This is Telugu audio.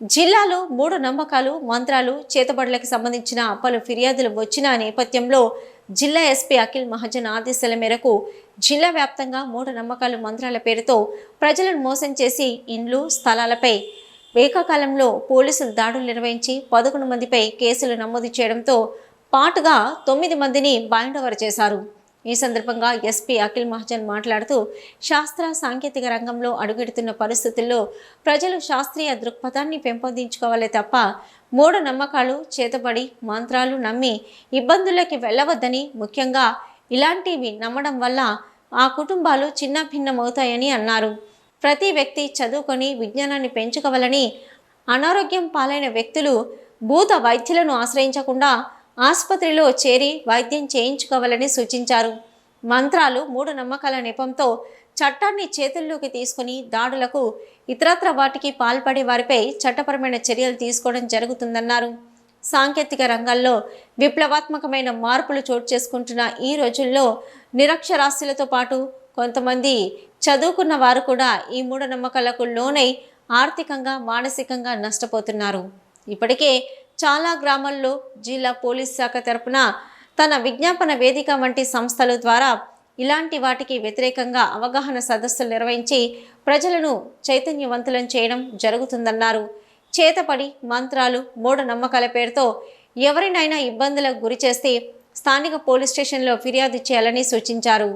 జిల్లాలో మూడు నమ్మకాలు మంత్రాలు చేతబడులకు సంబంధించిన పలు ఫిర్యాదులు వచ్చిన నేపథ్యంలో జిల్లా ఎస్పీ అఖిల్ మహాజన్ ఆదేశాల మేరకు జిల్లా వ్యాప్తంగా మూఢ నమ్మకాలు మంత్రాల పేరుతో ప్రజలను మోసం చేసి ఇండ్లు స్థలాలపై ఏకకాలంలో పోలీసులు దాడులు నిర్వహించి పదకొండు మందిపై కేసులు నమోదు చేయడంతో పాటుగా తొమ్మిది మందిని బైండ్ ఓవర్ చేశారు. ఈ సందర్భంగా ఎస్పీ అఖిల్ మహాజన్ మాట్లాడుతూ శాస్త్ర సాంకేతిక రంగంలో అడుగెడుతున్న పరిస్థితుల్లో ప్రజలు శాస్త్రీయ దృక్పథాన్ని పెంపొందించుకోవాలి తప్ప మూఢ నమ్మకాలు చేతబడి మంత్రాలు నమ్మి ఇబ్బందులకి వెళ్ళవద్దని ముఖ్యంగా ఇలాంటివి నమ్మడం వల్ల ఆ కుటుంబాలు చిన్న భిన్నమవుతాయని అన్నారు. ప్రతి వ్యక్తి చదువుకొని విజ్ఞానాన్ని పెంచుకోవాలని అనారోగ్యం పాలైన వ్యక్తులు భూత వైద్యులను ఆశ్రయించకుండా ఆసుపత్రిలో చేరి వైద్యం చేయించుకోవాలని సూచించారు. మంత్రాలు మూడు నమ్మకాల నెపంతో చట్టాన్ని చేతుల్లోకి తీసుకుని దాడులకు ఇతరత్ర వాటికి పాల్పడే వారిపై చట్టపరమైన చర్యలు తీసుకోవడం జరుగుతుందన్నారు. సాంకేతిక రంగాల్లో విప్లవాత్మకమైన మార్పులు చోటు చేసుకుంటున్న ఈ రోజుల్లో నిరక్షరాస్యులతో పాటు కొంతమంది చదువుకున్న వారు కూడా ఈ మూఢనమ్మకాలకు లోనై ఆర్థికంగా మానసికంగా నష్టపోతున్నారు. ఇప్పటికే చాలా గ్రామాల్లో జిల్లా పోలీస్ శాఖ తరపున తన విజ్ఞాపన వేదిక వంటి సంస్థల ద్వారా ఇలాంటి వాటికి వ్యతిరేకంగా అవగాహన సదస్సులు నిర్వహించి ప్రజలను చైతన్యవంతులను చేయడం జరుగుతుందన్నారు. చేతపడి మంత్రాలు మూఢనమ్మకాల పేరుతో ఎవరినైనా ఇబ్బందులకు గురి చేస్తే స్థానిక పోలీస్ స్టేషన్లో ఫిర్యాదు చేయాలని సూచించారు.